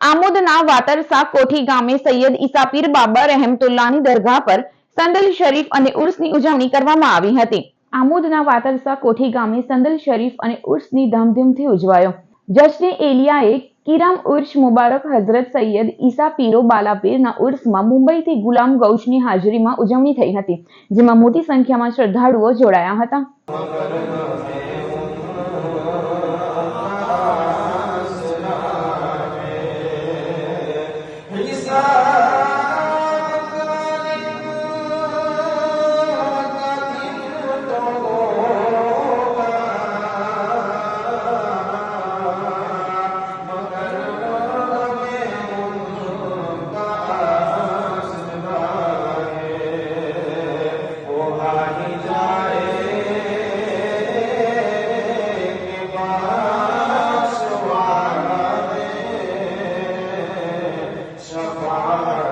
આમોદના વાતરસા કોઠી ગામે સૈયદ ઈસાપીર બાબા રહેમતુલ્લાની દરગાહ પર સંદલ શરીફ અને ઉર્સની ઉજવણી કરવામાં આવી હતી. આમોદના વાતરસા કોઠી ગામે સંદલ શરીફ અને ઉર્સની ધામધૂમથી ઉજવાયો. જશ્ને એલિયાએ કિરામ ઉર્સ મુબારક હઝરત સૈયદ ઈસા પીરો બાલાપીરના ઉર્સમાં મુંબઈથી ગુલામ ગૌશની હાજરીમાં ઉજવણી થઈ હતી, જેમાં મોટી સંખ્યામાં શ્રદ્ધાળુઓ જોડાયા હતા. Amen.